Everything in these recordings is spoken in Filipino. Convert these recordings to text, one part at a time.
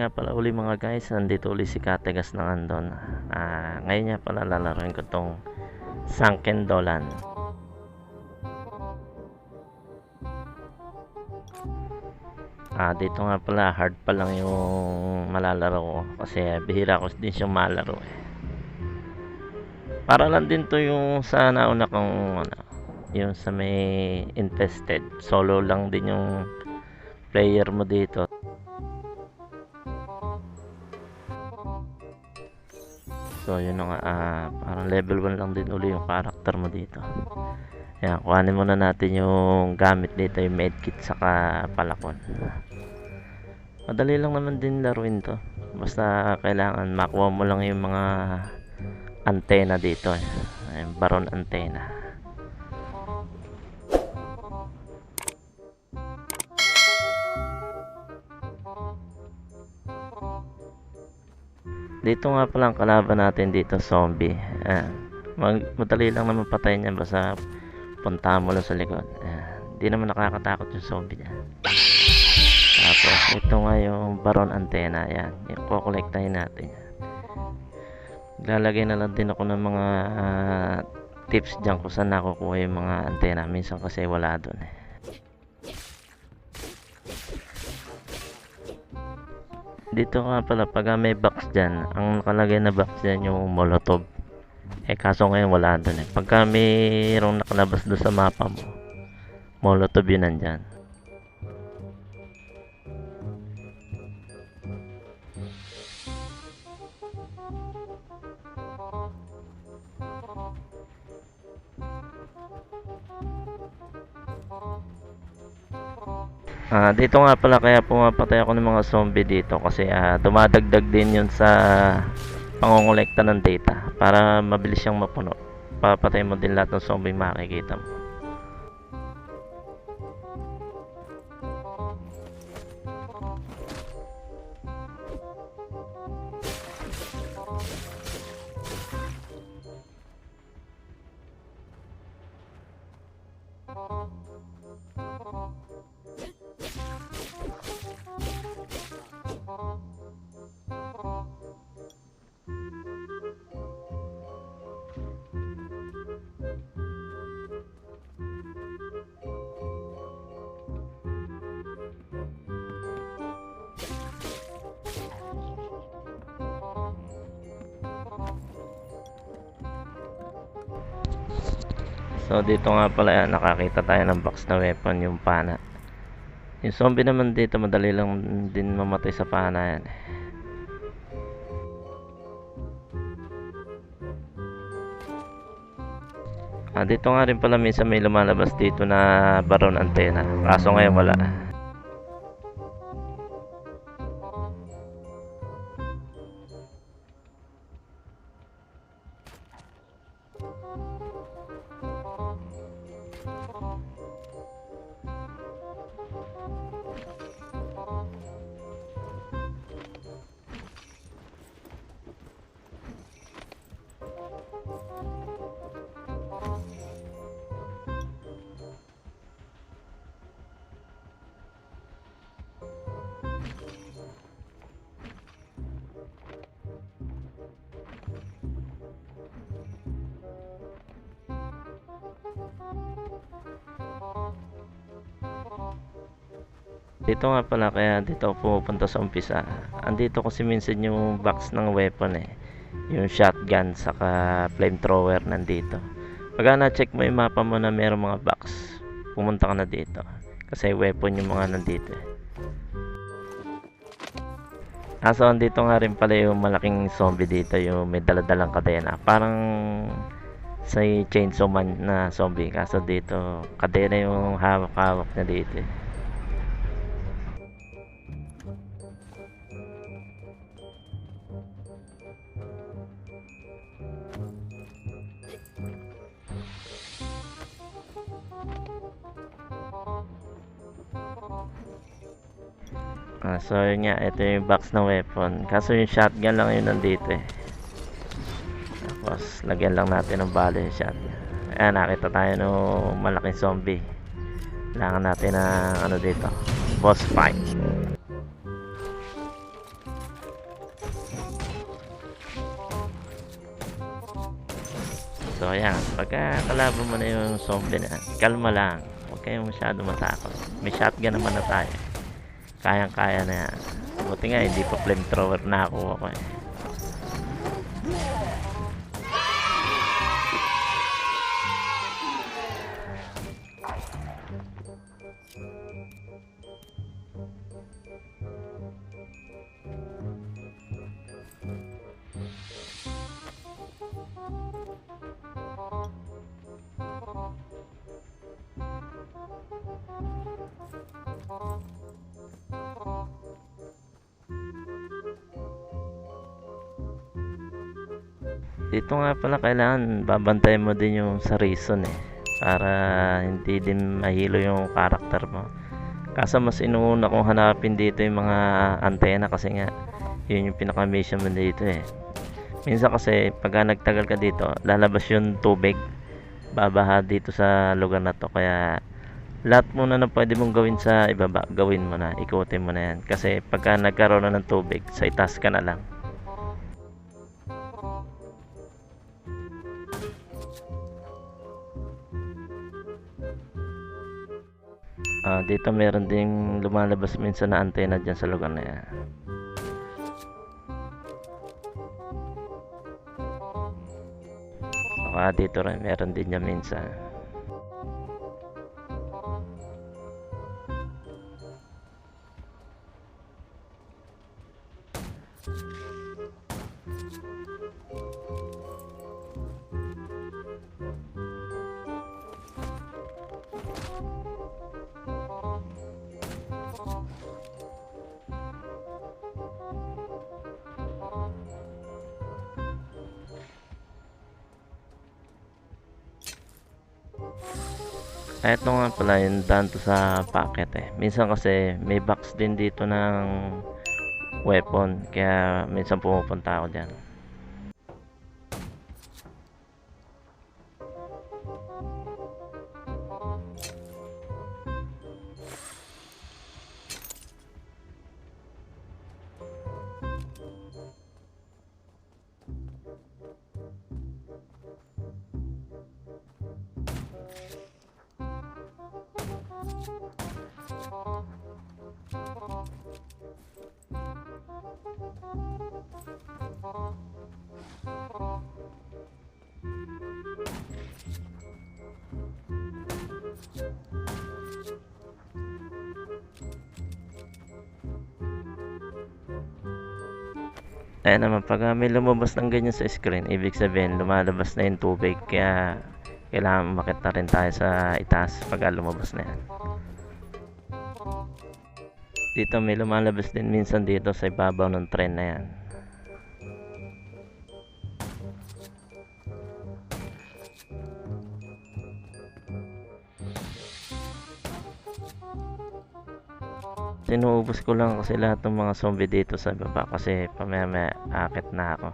nga pala uli mga guys nandito uli si Kategas ng Andon Ah, ngayon nga pala lalaroin ko tong Sunken Dolan Ah, dito nga pala hard pa lang yung malalaro ko kasi bihira ko din siyang malaro eh. Para lang din to yung sa nauna kong ano, yung sa may infested. Solo lang din yung player mo dito. So yun nga, ah, parang level 1 lang din uli yung character mo dito. Ayan, kuhanin muna natin yung gamit dito, yung medkit saka palakon. Madali lang naman din laruin to. Basta kailangan makuha mo lang yung mga antena dito. Yung baron antena. Dito nga pala ang kalaban natin dito, zombie. Mag madali lang naman patayin yan basta punta mo lang sa likod. Ayan. Hindi naman nakakatakot yung zombie niya. Tapos ito nga yung baron antena. Ayan. Yung kukolektahin natin. Lalagay na lang din ako ng mga ah, tips dyan kung saan nakukuha yung mga antena. Minsan kasi wala doon eh. Dito nga pala, pag may box dyan, ang nakalagay na box dyan yung molotov. Eh kaso ngayon wala doon eh. Pagka mayroong nakalabas doon sa mapa mo, molotov yun nandyan. Ah, dito nga pala kaya pumapatay ako ng mga zombie dito kasi ah, dumadagdag din yun sa pangongolekta ng data para mabilis siyang mapuno. Papatay mo din lahat ng zombie makikita mo. So dito nga pala yan, nakakita tayo ng box na weapon yung pana. Yung zombie naman dito madali lang din mamatay sa pana yan. Ah, dito nga rin pala minsan may lumalabas dito na baron antena. Kaso ngayon wala. Dito nga pala kaya dito ako pumupunta sa umpisa. Andito kasi minsan yung box ng weapon eh. Yung shotgun saka flamethrower nandito. Pagka na-check mo yung mapa mo na mayroong mga box, pumunta ka na dito. Kasi weapon yung mga nandito eh. Ah, so andito nga rin pala yung malaking zombie dito, yung may daladalang kadena. Parang sa chainsaw man na zombie. Kaso dito, kadena yung hawak-hawak niya dito eh. Ah, so yun nga, ito yung box ng weapon. Kaso yung shotgun lang yun nandito eh. Tapos lagyan lang natin ng bala yung shotgun. Ayan, nakita tayo ng malaking zombie. Kailangan natin ng ano dito, boss fight. So ayan, pagka kalaban mo na yung zombie na, kalma lang. Huwag kayong masyado matakot. May shotgun naman na tayo. Kayang-kaya na yan. Buti nga, hindi pa flamethrower na ako ako eh. Dito nga pala kailangan babantayan mo din yung sa reason eh. Para hindi din mahilo yung karakter mo. Kaso mas inuuna kong hanapin dito yung mga antena kasi nga yun yung pinaka mission mo dito eh. Minsan kasi pagka nagtagal ka dito, lalabas yung tubig. Babaha dito sa lugar na to kaya lahat muna na pwede mong gawin sa ibaba, gawin mo na, ikutin mo na yan. Kasi pagka nagkaroon na ng tubig, sa itaas ka na lang. Ah, dito meron ding lumalabas minsan na antena dyan sa lugar na yan. Saka dito rin meron din niya minsan. Eto nga pala yung daan to sa packet eh. Minsan kasi may box din dito ng weapon. Kaya minsan pumupunta ako dyan. Ayan naman, pag ah, may lumabas ng ganyan sa screen, ibig sabihin lumalabas na yung tubig. Kaya kailangan makita rin tayo sa itaas pag ah, lumabas na yan. Dito may lumalabas din minsan dito sa ibabaw ng tren na yan. Sinuubos ko lang kasi lahat ng mga zombie dito sa baba kasi pamaya maya akit na ako.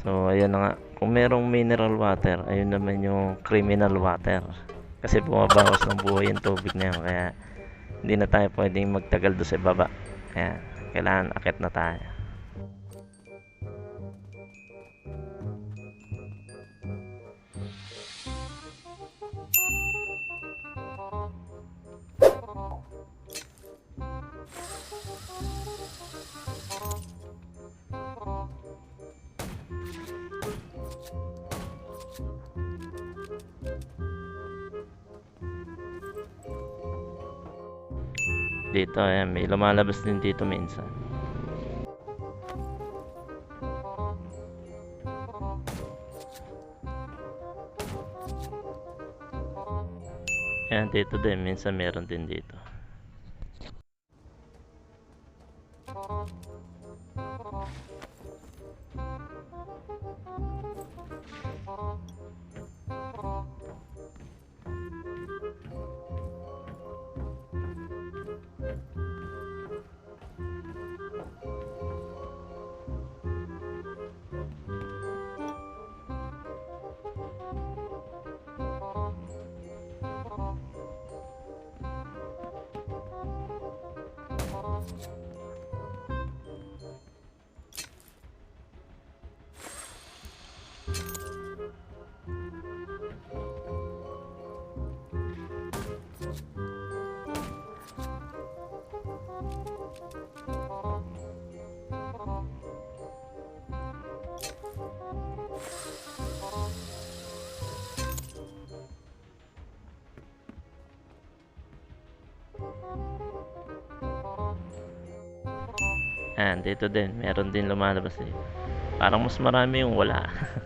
So, ayan na nga. Kung merong mineral water, ayun naman yung criminal water. Kasi bumabawas ng buhay yung tubig na yun. Kaya, hindi na tayo pwedeng magtagal doon sa baba. Kaya, kailangan akit na tayo. Dito, ayan, may lumalabas din dito minsan. Ayan, dito din. Minsan meron din dito. Ayan, dito din. Meron din lumalabas dito. Parang mas marami yung wala.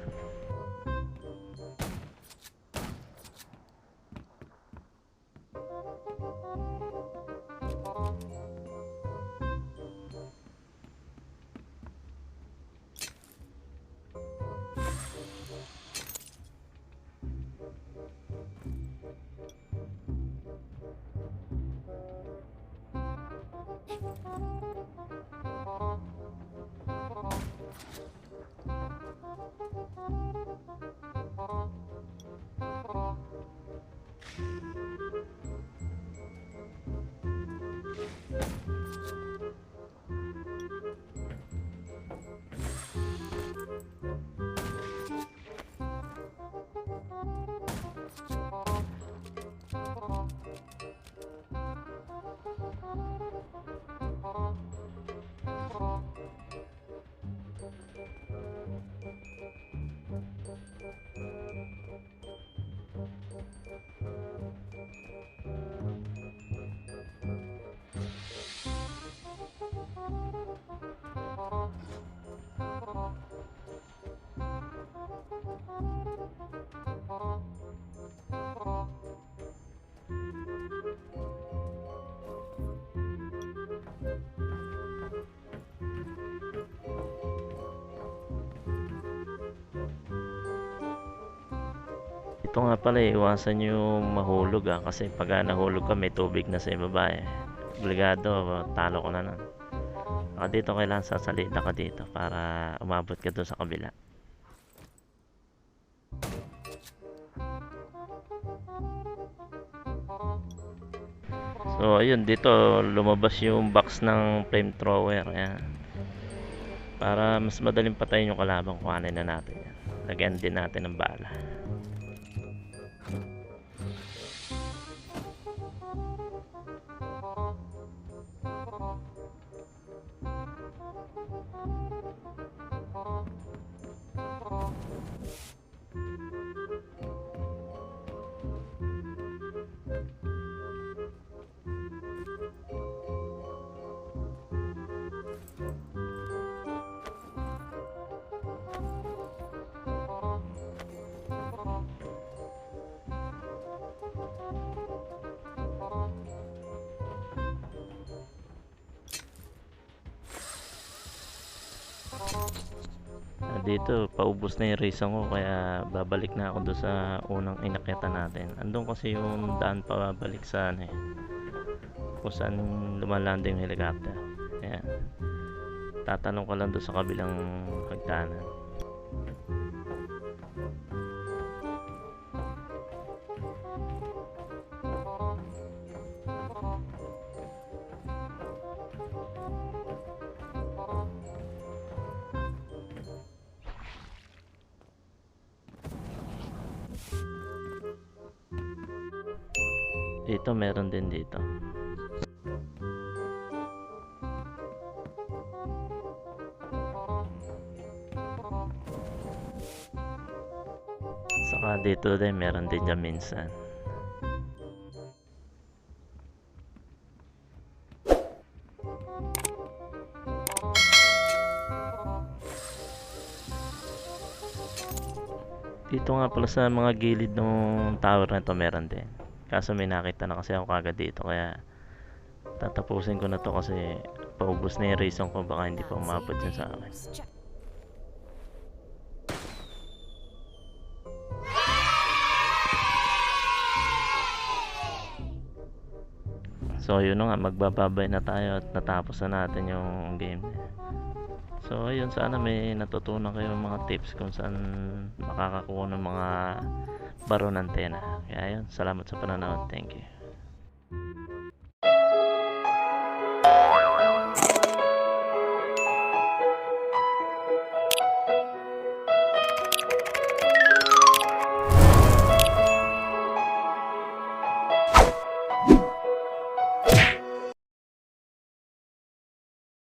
Ito nga pala eh, iwasan nyo mahulog ah. Kasi pag ah, nahulog ka, may tubig na sa ibaba eh. Obligado, talo ko na nun. Saka dito kailangan sasalita ka dito para umabot ka doon sa kabila. So ayun dito lumabas yung box ng flamethrower ayan. Para mas madaling patayin yung kalaban kuhanin na natin yan. Lagyan din natin ng bala. Ah, dito paubos na yung reason ko kaya babalik na ako doon sa unang inakyatan natin. Andun kasi yung daan pabalik sa ano eh kung saan lumalanding yung helicopter. Kaya tatanong ko lang doon sa kabilang hagdanan dito meron din dito. Saka dito din meron din dyan minsan. Dito nga pala sa mga gilid ng tower na to meron din kaso may nakita na kasi ako kagad dito kaya tatapusin ko na to kasi paubos na yung reason ko baka hindi pa umabot yun sa akin So yun nga magbababay na tayo at natapos na natin yung game. So ayun sana may natutunan kayo mga tips kung saan makakakuha ng mga baro ng antena. Kaya yun, salamat sa panonood. Thank you.